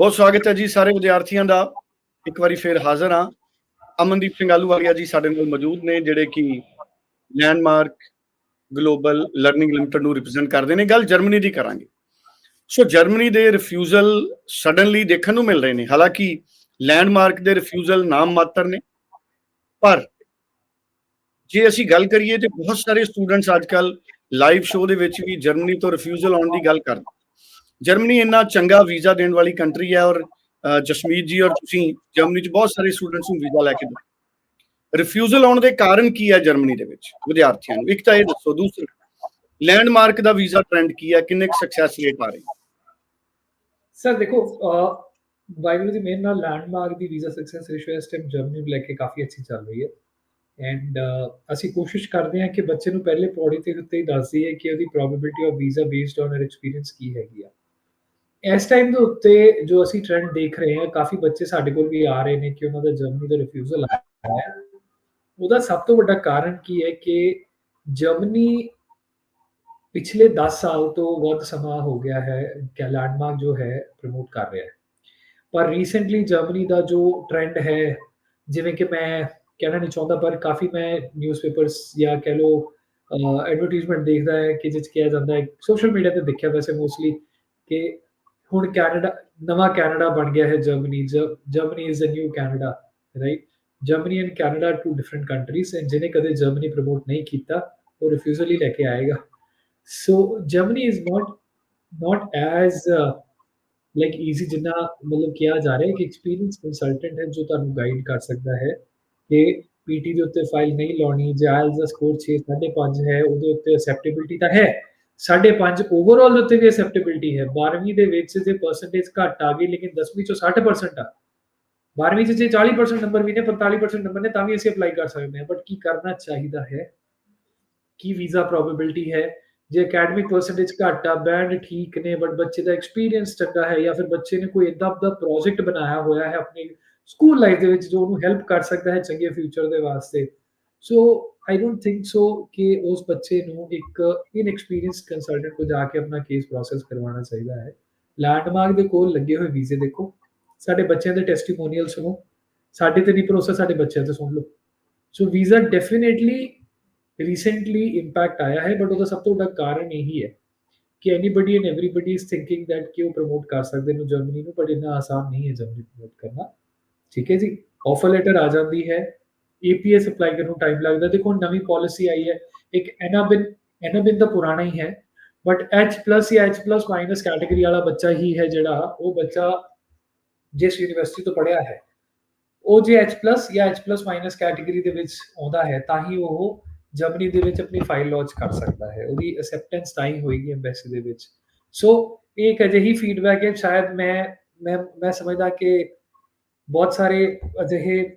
ਬਹੁਤ ਸਵਾਗਤ ਹੈ ਜੀ ਸਾਰੇ ਵਿਦਿਆਰਥੀਆਂ ਦਾ। ਇੱਕ ਵਾਰੀ ਫੇਰ ਹਾਜ਼ਰ ਹਾਂ। ਅਮਨਦੀਪ ਸਿੰਘ ਆਲੂਵਾਲੀਆ ਜੀ ਸਾਡੇ ਨਾਲ ਮੌਜੂਦ ਨੇ, ਜਿਹੜੇ ਕਿ ਲੈਂਡਮਾਰਕ ਗਲੋਬਲ ਲਰਨਿੰਗ ਲਿਮਟਿਡ ਨੂੰ ਰਿਪਰੈਜ਼ੈਂਟ ਕਰਦੇ ਨੇ। ਗੱਲ ਜਰਮਨੀ ਦੀ ਕਰਾਂਗੇ। ਸੋ ਜਰਮਨੀ ਦੇ ਰਿਫਿਊਜ਼ਲ ਸਡਨਲੀ ਦੇਖਣ ਨੂੰ ਮਿਲ ਰਹੇ ਨੇ। ਹਾਲਾਂਕਿ ਲੈਂਡਮਾਰਕ ਦੇ ਰਿਫਿਊਜ਼ਲ ਨਾਮ ਮਾਤਰ ਨੇ। ਪਰ ਜੇ ਅਸੀਂ ਗੱਲ ਕਰੀਏ ਤੇ ਬਹੁਤ ਸਾਰੇ ਸਟੂਡੈਂਟਸ ਅੱਜਕੱਲ ਲਾਈਵ ਸ਼ੋਅ ਦੇ ਵਿੱਚ ਵੀ ਜਰਮਨੀ ਤੋਂ ਰਿਫਿਊਜ਼ਲ ਆਉਣ ਦੀ ਗੱਲ ਕਰਦੇ ਜਰਮਨੀ ਇੰਨਾ ਚੰਗਾ ਵੀਜ਼ਾ ਦੇਣ ਵਾਲੀ ਕੰਟਰੀ ਹੈ ਔਰ ਜਸਮੀਤ ਜੀ ਔਰ ਤੁਸੀਂ ਜਰਮਨੀ 'ਚ ਬਹੁਤ ਸਾਰੇ ਸਟੂਡੈਂਟਸ ਨੂੰ ਵੀਜ਼ਾ ਲੈ ਕੇ ਦਿਓ। ਰਿਫਿਊਜ਼ਲ ਆਉਣ ਦੇ ਕਾਰਨ ਕੀ ਹੈ ਜਰਮਨੀ ਦੇ ਵਿੱਚ? ਵਿਦਿਆਰਥੀਆਂ ਨੂੰ। ਇੱਕ ਤਾਂ ਇਹ ਦੱਸੋ, ਦੂਸਰਾ ਲੈਂਡਮਾਰਕ ਦਾ ਵੀਜ਼ਾ ਟ੍ਰੈਂਡ ਕੀ ਹੈ? ਕਿੰਨੇ ਸਕਸੈਸ ਰੇਟ ਆ ਰਹੀ? ਸਰ ਦੇਖੋ ਵਾਹਿਗੁਰੂ ਦੀ ਮਿਹਰ ਨਾਲ ਲੈਂਡਮਾਰਕ ਦੀ ਵੀਜ਼ਾ ਸਕਸੈਸ ਰੇਸ਼ੋ ਇਸ ਟਾਈਮ ਜਰਮਨੀ ਨੂੰ ਲੈ ਕੇ ਕਾਫੀ ਅੱਛੀ ਚੱਲ ਰਹੀ ਹੈ। ਐਂਡ ਅਸੀਂ ਕੋਸ਼ਿਸ਼ ਕਰਦੇ ਹਾਂ ਕਿ ਬੱਚੇ ਨੂੰ ਪਹਿਲੇ ਪੌੜੀ ਤੇ ਉੱਤੇ ਹੀ ਦੱਸ ਦਈਏ ਕਿ ਉਹਦੀ probability of visa based on her experience ਕੀ ਹੈਗੀ ਆ। ਇਸ ਟਾਈਮ ਦੇ ਉੱਤੇ ਜੋ ਅਸੀਂ ਟ੍ਰੈਂਡ ਦੇਖ ਰਹੇ ਹਾਂ, ਕਾਫੀ ਬੱਚੇ ਸਾਡੇ ਕੋਲ ਵੀ ਆ ਰਹੇ ਨੇ ਕਿ ਉਹਨਾਂ ਦਾ ਜਰਮਨੀ ਦਾ ਰਿਫਿਊਜ਼ਲ ਆਇਆ ਹੈ। ਉਹਦਾ ਸਭ ਤੋਂ ਵੱਡਾ ਕਾਰਨ ਕੀ ਹੈ ਕਿ ਜਰਮਨੀ ਪਿਛਲੇ 10 ਸਾਲ ਤੋਂ ਵੱਧ ਸਮਾਂ ਹੋ ਗਿਆ ਹੈ ਕਿ ਲੈਂਡਮਾਰਕ ਜੋ ਹੈ ਪ੍ਰਮੋਟ ਕਰ ਰਿਹਾ ਹੈ। ਪਰ ਰੀਸੈਂਟਲੀ ਜਰਮਨੀ ਦਾ ਜੋ ਟ੍ਰੈਂਡ ਹੈ, ਜਿਵੇਂ ਕਿ ਮੈਂ ਕਹਿਣਾ ਨਹੀਂ ਚਾਹੁੰਦਾ, ਪਰ ਕਾਫੀ ਮੈਂ ਨਿਊਜ਼ਪੇਪਰਸ ਜਾਂ ਕਹਿ ਲੋ ਐਡਵਰਟਾਈਜ਼ਮੈਂਟ ਦੇਖਦਾ ਹੈ ਕਿ ਜਿਸ ਕਿਹਾ ਜਾਂਦਾ ਹੈ ਸੋਸ਼ਲ ਮੀਡੀਆ ਤੇ ਦੇਖਿਆ ਵੈਸੇ ਮੋਸਟਲੀ ਕਿ ਹੁਣ ਕੈਨੇਡਾ, ਨਵਾਂ ਕੈਨੇਡਾ ਬਣ ਗਿਆ ਹੈ Germany Germany is a new Canada right Germany and Canada two different countries and ਜਿਹਨੇ ਕਦੇ ਜਰਮਨੀ ਪ੍ਰਮੋਟ ਨਹੀਂ ਕੀਤਾ, ਉਹ ਰਿਫਿਊਜ਼ਲ ਹੀ ਲੈ ਕੇ ਆਏਗਾ। So Germany is not not as like easy ਜਿੰਨਾ ਮਤਲਬ ਕਿਹਾ ਜਾ ਰਿਹਾ ਹੈ ਕਿ ਐਕਸਪੀਰੀਅੰਸ ਕੰਸਲਟੈਂਟ ਹੈ ਜੋ ਤੁਹਾਨੂੰ ਗਾਈਡ ਕਰ ਸਕਦਾ ਹੈ ਕਿ ਪੀਟੀ ਦੇ ਉੱਤੇ ਫਾਈਲ ਨਹੀਂ ਲਾਉਣੀ ਜੈਲਸ ਦਾ ਸਕੋਰ 6 5.5 ਹੈ, ਉਹਦੇ ਉੱਤੇ ਅਸੈਪਟੇਬਿਲਟੀ ਤਾਂ ਹੈ। 5.5 ਓਵਰਆਲ ਦੇ ਉੱਤੇ ਵੀ ਅਸੈਪਟੇਬਿਲਟੀ ਹੈ। 12ਵੀਂ ਦੇ ਵਿੱਚ ਜੇ ਪਰਸੈਂਟੇਜ ਘੱਟ ਆ ਗਈ, ਲੇਕਿਨ 10ਵੀਂ ਚੋਂ 60% ਆ। 12ਵੀਂ ਚ ਜੇ 40% ਨੰਬਰ ਵੀ ਨੇ 45% ਨੰਬਰ ਨੇ, ਤਾਂ ਵੀ ਅਸੀਂ ਅਪਲਾਈ ਕਰ ਸਕਦੇ ਹਾਂ। ਬਟ ਕੀ ਕਰਨਾ ਚਾਹੀਦਾ ਹੈ? ਕੀ ਵੀਜ਼ਾ ਪ੍ਰੋਬੇਬਿਲਟੀ ਹੈ? ਜੇ ਅਕੈਡਮਿਕ ਪਰਸੈਂਟੇਜ ਘੱਟ ਆ ਬੈਂਡ ਠੀਕ ਨੇ ਬਟ ਬੱਚੇ ਦਾ ਐਕਸਪੀਰੀਅੰਸ ਚੰਗਾ ਹੈ, ਜਾਂ ਫਿਰ ਬੱਚੇ ਨੇ ਕੋਈ ਇਦਾਂ ਦਾ ਪ੍ਰੋਜੈਕਟ ਬਣਾਇਆ ਹੋਇਆ ਹੈ, ਆਪਣੀ ਸਕੂਲ ਲਾਈਫ ਦੇ ਵਿੱਚ ਜੋ ਉਹਨੂੰ ਹੈਲਪ ਕਰ ਸਕਦਾ ਹੈ ਚੰਗੇ ਫਿਊਚਰ ਦੇ ਵਾਸਤੇ ਸੋ ਆਈ ਡੋਨਟ ਥਿੰਕ ਸੋ ਕਿ ਉਸ ਬੱਚੇ ਨੂੰ ਇੱਕ ਇਨਐਕਸਪੀਰੀਅੰਸ ਕੰਸਲਟੈਂਟ ਕੋ ਜਾ ਕੇ ਆਪਣਾ ਕੇਸ ਪ੍ਰੋਸੈਸ ਕਰਵਾਉਣਾ ਚਾਹੀਦਾ ਹੈ ਲੈਂਡਮਾਰਕ ਦੇ ਕੋਲ ਲੱਗੇ ਹੋਏ ਵੀਜ਼ੇ ਦੇਖੋ ਸਾਡੇ ਬੱਚਿਆਂ ਦੇ ਟੈਸਟੀਮੋਨੀਅਲ ਸੁਣੋ ਸਾਡੇ ਤੇ ਨਹੀਂ ਭਰੋਸਾ ਸਾਡੇ ਬੱਚਿਆਂ ਤੇ ਸੁਣ ਲਓ so visa definitely recently impact ਆਇਆ ਹੈ ਬਟ ਉਹਦਾ ਸਭ ਤੋਂ ਵੱਡਾ ਕਾਰਨ ਇਹੀ ਹੈ ਕਿ anybody and everybody is thinking that ਕਿ ਉਹ ਪ੍ਰਮੋਟ ਕਰ ਸਕਦੇ ਨੇ ਜਰਮਨੀ ਨੂੰ ਪਰ ਇੰਨਾ ਆਸਾਨ ਨਹੀਂ ਹੈ ਜਰਮਨੀ ਪ੍ਰਮੋਟ ਕਰਨਾ ਠੀਕ ਹੈ ਜੀ ਆਫਰ ਲੈਟਰ ਆ ਜਾਂਦੀ ਹੈ ਏਪੀਐਸ ਅਪਲਾਈ ਕਰਨ ਨੂੰ ਟਾਈਮ ਲੱਗਦਾ। ਦੇਖੋ, ਨਵੀਂ ਪਾਲਿਸੀ ਆਈ ਹੈ। ਇੱਕ ਐਨਾਬਿਨ ਐਨਾਬਿਨ ਤਾਂ ਪੁਰਾਣਾ ਹੀ ਹੈ। ਬਟ H+ ਜਾਂ H+ ਕੈਟਾਗਰੀ ਵਾਲਾ ਬੱਚਾ ਹੀ ਹੈ ਜਿਹੜਾ, ਉਹ ਬੱਚਾ ਜਿਸ ਯੂਨੀਵਰਸਿਟੀ ਤੋਂ ਪੜ੍ਹਿਆ ਹੈ, ਉਹ ਜੇ H+ ਜਾਂ H+ ਕੈਟਾਗਰੀ ਦੇ ਵਿੱਚ ਆਉਂਦਾ ਹੈ, ਤਾਂ ਹੀ ਉਹ ਜਰਮਨੀ ਦੇ ਵਿੱਚ ਆਪਣੀ ਫਾਈਲ ਲਾਂਚ ਕਰ ਸਕਦਾ ਹੈ। ਉਹਦੀ ਅਸੈਪਟੈਂਸ ਤਾਂ ਹੀ ਹੋਏਗੀ ਐਮਬੈਸੀ ਦੇ ਵਿੱਚ। ਸੋ ਇਹ ਇੱਕ ਅਜਿਹੀ ਫੀਡਬੈਕ ਹੈ, ਸ਼ਾਇਦ ਮੈਂ ਮੈਂ ਮੈਂ ਸਮਝਦਾ ਕਿ ਬਹੁਤ ਸਾਰੇ ਅਜਿਹੇ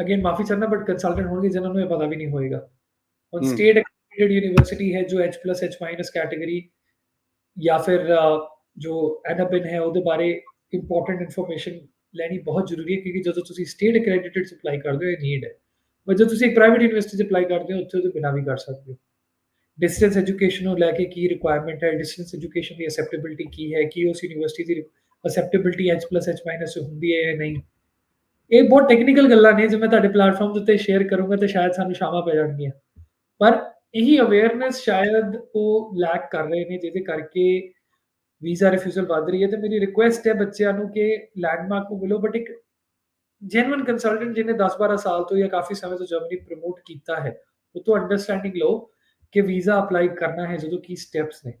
ਅਗੇਨ ਮਾਫੀ ਚਾਹਨਾ ਬਟ ਕੰਸਲਟੈਂਟ ਹੋਣਗੇ ਜਿਨ੍ਹਾਂ ਨੂੰ ਇਹ ਪਤਾ ਵੀ ਨਹੀਂ ਹੋਏਗਾ। ਔਨ ਸਟੇਟ ਐਕ੍ਰੈਡਿਟਡ ਯੂਨੀਵਰਸਿਟੀ ਹੈ ਜੋ H+ H- ਕੈਟਾਗਰੀ ਜਾਂ ਫਿਰ ਜੋ ਐਨਾਬਿਨ ਹੈ ਉਹਦੇ ਬਾਰੇ ਇੰਪੋਰਟੈਂਟ ਇਨਫੋਰਮੇਸ਼ਨ ਲੈਣੀ ਬਹੁਤ ਜ਼ਰੂਰੀ ਹੈ ਕਿਉਂਕਿ ਜਦੋਂ ਤੁਸੀਂ ਸਟੇਟ ਐਕ੍ਰੈਡਿਟਡ ਅਪਲਾਈ ਕਰਦੇ ਹੋ ਇਹ ਨੀਡ ਹੈ। ਪਰ ਜੇ ਤੁਸੀਂ ਇੱਕ ਪ੍ਰਾਈਵੇਟ ਯੂਨੀਵਰਸਿਟੀ 'ਚ ਅਪਲਾਈ ਕਰਦੇ ਹੋ ਉੱਥੇ ਉਹਦੇ ਬਿਨਾਂ ਵੀ ਕਰ ਸਕਦੇ ਹੋ। ਡਿਸਟੈਂਸ ਐਜੂਕੇਸ਼ਨ ਨੂੰ ਲੈ ਕੇ ਕੀ ਰਿਕੁਆਇਰਮੈਂਟ ਹੈ ਡਿਸਟੈਂਸ ਐਜੂਕੇਸ਼ਨ ਦੀ ਅਸੈਪਟੇਬਿਲਟੀ ਕੀ ਹੈ ਕੀ ਉਸ ਯੂਨੀਵਰਸਿਟੀ ਦੀ ਅਸੈਪਟੇਬਿਲਟੀ H+ H- ਹੁੰਦੀ ਹੈ ਜਾਂ ਨਹੀਂ? ਇਹ ਬਹੁਤ ਟੈਕਨੀਕਲ ਗੱਲਾਂ ਨੇ, ਜੇ ਮੈਂ ਤੁਹਾਡੇ ਪਲੇਟਫਾਰਮ ਦੇ ਉੱਤੇ ਸ਼ੇਅਰ ਕਰੂੰਗਾ ਤੇ ਸ਼ਾਇਦ ਸਾਨੂੰ ਸ਼ਾਮਾਂ ਪੈ ਜਾਣਗੀਆਂ। ਪਰ ਇਹੀ ਅਵੇਅਰਨੈਸ ਸ਼ਾਇਦ ਉਹ ਲੈਕ ਕਰ ਰਹੇ ਨੇ, ਜਿਹਦੇ ਕਰਕੇ ਵੀਜ਼ਾ ਰਿਫਿਊਜ਼ਲ ਵੱਧ ਰਹੀ ਹੈ। ਤੇ ਮੇਰੀ ਰਿਕੁਐਸਟ ਹੈ ਬੱਚਿਆਂ ਨੂੰ ਕਿ ਲੈਂਡਮਾਰਕ ਨੂੰ ਮਿਲੋ ਬਟ ਇੱਕ ਜੈਨੂਇਨ ਕੰਸਲਟੈਂਟ ਜਿਹਨੇ 10-12 ਸਾਲ ਤੋਂ ਜਾਂ ਕਾਫੀ ਸਮੇਂ ਤੋਂ ਜਰਮਨੀ ਪ੍ਰਮੋਟ ਕੀਤਾ ਹੈ, ਉਹ ਤੋਂ ਅੰਡਰਸਟੈਂਡਿੰਗ ਲਓ ਕਿ ਵੀਜ਼ਾ ਅਪਲਾਈ ਕਰਨਾ ਹੈ ਜਦੋਂ ਕੀ ਸਟੈਪਸ ਨੇ।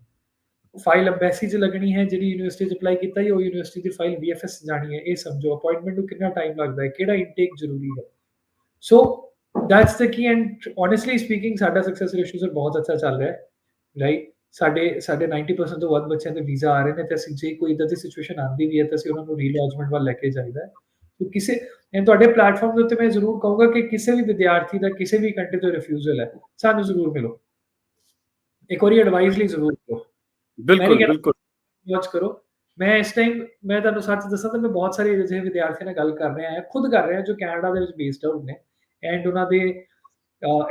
ਫਾਈਲ ਐਮਬੈਸੀ 'ਚ ਲੱਗਣੀ ਹੈ, ਜਿਹੜੀ ਯੂਨੀਵਰਸਿਟੀ 'ਚ ਅਪਲਾਈ ਕੀਤਾ ਹੈ ਉਹ ਯੂਨੀਵਰਸਿਟੀ ਦੀ ਫਾਈਲ ਵੀਐਫਐਸ ਜਾਣੀ ਹੈ, ਇਹ ਸਮਝੋ ਅਪਾਇੰਟਮੈਂਟ ਨੂੰ ਕਿੰਨਾ ਟਾਈਮ ਲੱਗਦਾ ਹੈ, ਕਿਹੜਾ ਇਨਟੇਕ ਜ਼ਰੂਰੀ ਹੈ। So that's the key and honestly speaking ਸਾਡਾ ਸਕਸੈਸ ਰੇਸ਼ੋ ਸਰ ਬਹੁਤ ਅੱਛਾ ਚੱਲ ਰਿਹਾ ਹੈ ਰਾਈਟ ਸਾਡੇ ਸਾਡੇ 90% ਤੋਂ ਵੱਧ ਬੱਚਿਆਂ ਦੇ ਵੀਜ਼ਾ ਆ ਰਹੇ ਨੇ, ਤੇ ਅਸੀਂ ਜੇ ਕੋਈ ਇਦਾਂ ਦੀ ਸਿਚੁਏਸ਼ਨ ਆਉਂਦੀ ਵੀ ਹੈ, ਤਾਂ ਅਸੀਂ ਉਹਨਾਂ ਨੂੰ ਰੀਲੌਜਮੈਂਟ ਵੱਲ ਲੈ ਕੇ ਜਾਈਦਾ ਹੈ। तो ਕਿਸੇ ਤੁਹਾਡੇ ਪਲੇਟਫਾਰਮ ਦੇ ਉੱਤੇ ਮੈਂ ਜ਼ਰੂਰ ਕਹੂੰਗਾ ਕਿ ਕਿਸੇ ਵੀ ਵਿਦਿਆਰਥੀ ਦਾ ਕਿਸੇ ਵੀ ਕੰਟਰੀ ਤੋਂ ਰਿਫਿਊਜ਼ਲ ਹੈ, ਸਾਨੂੰ ਜ਼ਰੂਰ ਮਿਲੋ। ਇੱਕ ਵਾਰੀ ਐਡਵਾਈਸ ਲਈ ਜ਼ਰੂਰ ਕਰੋ ਬਿਲਕੁਲ ਬਿਲਕੁਲ ਵਾਚ ਕਰੋ ਮੈਂ ਇਸ ਟਾਈਮ ਮੈਂ ਤੁਹਾਨੂੰ ਸੱਚ ਦੱਸਾਂ ਤਾਂ ਮੈਂ ਬਹੁਤ ਸਾਰੇ ਅਜਿਹੇ ਵਿਦਿਆਰਥੀਆਂ ਨਾਲ ਗੱਲ ਕਰ ਰਿਹਾ ਹਾਂ ਖੁਦ ਕਰ ਰਿਹਾ ਜੋ ਕੈਨੇਡਾ ਦੇ ਵਿੱਚ ਬੇਸਡ ਆਊਟ ਨੇ ਐਂਡ ਉਹਨਾਂ ਦੇ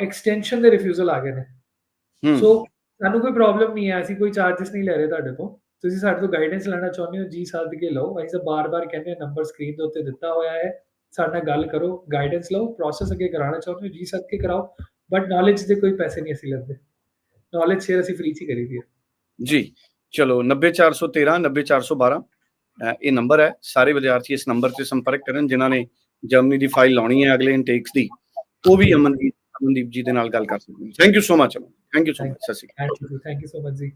ਐਕਸਟੈਂਸ਼ਨ ਦੇ ਰਿਫਿਊਜ਼ਲ ਆ ਗਏ ਨੇ ਸੋ ਸਾਨੂੰ ਕੋਈ ਪ੍ਰੋਬਲਮ ਨਹੀਂ ਹੈ ਅਸੀਂ ਕੋਈ ਚਾਰजेस ਨਹੀਂ ਲੈ ਰਹੇ ਤੁਹਾਡੇ ਤੋਂ ਤੁਸੀਂ ਸਾਡੇ ਤੋਂ ਗਾਈਡੈਂਸ ਲੈਣਾ ਚਾਹੁੰਦੇ ਹੋ ਜੀ ਸੱਦ ਕੇ ਲਓ ਅਸੀਂ ਤਾਂ ਬਾਰ-ਬਾਰ ਕਹਿੰਦੇ ਹਾਂ ਨੰਬਰ ਸਕਰੀਨ ਦੇ ਉੱਤੇ ਦਿੱਤਾ ਹੋਇਆ ਹੈ ਸਾਡੇ ਨਾਲ ਗੱਲ ਕਰੋ ਗਾਈਡੈਂਸ ਲਓ ਪ੍ਰੋਸੈਸ ਅੱਗੇ ਕਰਾਉਣਾ ਚਾਹੁੰਦੇ ਹੋ ਜੀ ਸੱਦ ਕੇ ਕਰਾਓ ਬਟ ਨੌਲੇਜ ਦੇ ਕੋਈ ਪੈਸੇ ਨਹੀਂ ਅਸੀਂ ਲੈਂਦੇ ਨੌਲੇਜ ਸ਼ੇਅਰ ਅਸੀਂ ਫ੍ਰੀ ਚ ਹੀ ਕਰੀਦੀ ਹੈ ਜੀ, ਚਲੋ 90413 90412 ਅਹ ਇਹ ਨੰਬਰ ਹੈ। ਸਾਰੇ ਵਿਦਿਆਰਥੀ ਇਸ ਨੰਬਰ ਤੇ ਸੰਪਰਕ ਕਰਨ, ਜਿਨ੍ਹਾਂ ਨੇ ਜਰਮਨੀ ਦੀ ਫਾਈਲ ਲਾਉਣੀ ਹੈ ਅਗਲੇ ਇਨਟੇਕਸ ਦੀ, ਉਹ ਵੀ ਅਮਨਦੀਪ ਅਮਨਦੀਪ ਜੀ ਦੇ ਨਾਲ ਗੱਲ ਕਰ ਸਕਦੇ ਨੇ। Thank you so much thank you so much ਸਤਿ ਥੈਂਕ ਯੂ ਸੋ ਮਚ ਜੀ।